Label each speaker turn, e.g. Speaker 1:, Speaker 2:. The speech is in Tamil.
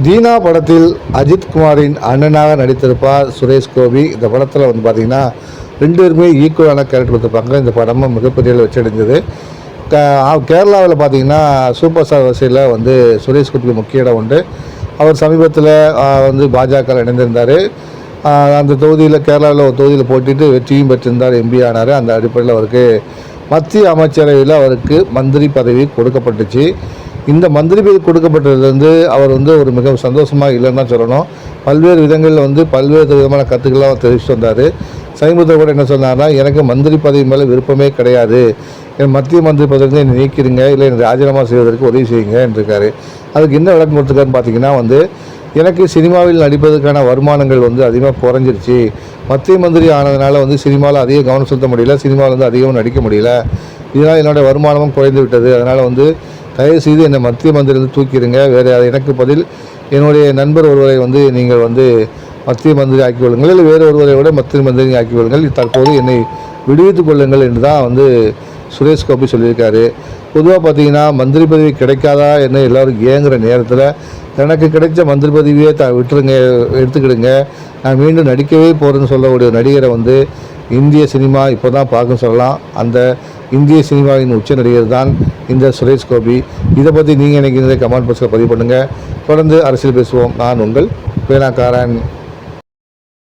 Speaker 1: தீனா படத்தில் அஜித் குமாரின் அண்ணனாக நடித்திருப்பார் சுரேஷ் கோபி. இந்த படத்தில் வந்து பார்த்திங்கன்னா ரெண்டு பேருமே ஈக்குவலான கேரக்டர் கொடுத்துருப்பாங்க. இந்த படமும் மிகப்பெரிய வச்சடைஞ்சது வெச்சடைந்தது கேரளாவில் பார்த்தீங்கன்னா சூப்பர் ஸ்டார் வரிசையில் வந்து சுரேஷ் கோபிக்கு முக்கிய இடம் உண்டு. அவர் சமீபத்தில் வந்து பாஜக இணைந்திருந்தார். அந்த தொகுதியில் கேரளாவில் ஒரு தொகுதியில் போட்டிட்டு வெற்றியும் பெற்றிருந்தார் எம்பி ஆனார். அந்த அடிப்படையில் அவருக்கு மத்திய அமைச்சரவையில் அவருக்கு மந்திரி பதவி கொடுக்கப்பட்டுச்சு. இந்த மந்திரி பதவி கொடுக்கப்பட்டதுலேருந்து அவர் வந்து ஒரு மிக சந்தோஷமாக இல்லைன்னு தான் சொல்லணும். பல்வேறு விதங்களில் வந்து பல்வேறு விதமான கருத்துக்கள்லாம் தெரிவித்து வந்தார். சமீபத்தில் கூட என்ன சொன்னார்னா எனக்கு மந்திரி பதவி மேலே விருப்பமே கிடையாது. என் மத்திய மந்திரி பதவி என்னை நீக்கிடுங்க இல்லை என்னை ராஜினாமா செய்வதற்கு உதவி செய்யுங்க இருக்காரு அதுக்கு என்ன விளக்கம் கொடுத்துருக்காருன்னு பார்த்தீங்கன்னா வந்து எனக்கு சினிமாவில் நடிப்பதற்கான வருமானங்கள் வந்து அதிகமாக குறைஞ்சிருச்சு. மத்திய மந்திரி ஆனதுனால வந்து சினிமாவில் அதிக கவனம் செலுத்த முடியல சினிமாவில் வந்து அதிகமாக நடிக்க முடியல. இதனால் என்னோடய வருமானமும் குறைந்து விட்டது. அதனால் வந்து தயவுசெய்து என்னை மத்திய மந்திரிலிருந்து தூக்கிடுங்க. வேறு எனக்கு பதில் என்னுடைய நண்பர் ஒருவரை வந்து நீங்கள் வந்து மத்திய மந்திரி ஆக்கி கொள்ளுங்கள் இல்லை வேறு ஒருவரை விட மத்திய மந்திரி ஆக்கி கொள்ளுங்கள் தற்போது என்னை விடுவித்துக் கொள்ளுங்கள் என்று தான் வந்து சுரேஷ் கோபி சொல்லியிருக்காரு. பொதுவாக பார்த்தீங்கன்னா மந்திரி பதவி கிடைக்காதா என்ன எல்லோரும் ஏங்குற நேரத்தில் எனக்கு கிடைச்ச மந்திரி பதவியே த விட்டுருங்க எடுத்துக்கிடுங்க. நான் மீண்டும் நடிக்கவே போகிறேன்னு சொல்லக்கூடிய நடிகரை வந்து இந்திய சினிமா இப்போ தான் பார்க்க சொல்லலாம். அந்த இந்திய சினிமாவின் உச்ச நடிகர் தான் இந்த சுரேஷ் கோபி. இதை பற்றி நீங்கள் நினைக்கிறதை கமெண்ட் பாக்ஸில் பதிவு பண்ணுங்கள் தொடர்ந்து அரசியல் பேசுவோம். நான் உங்கள் பேனாக்காரன்.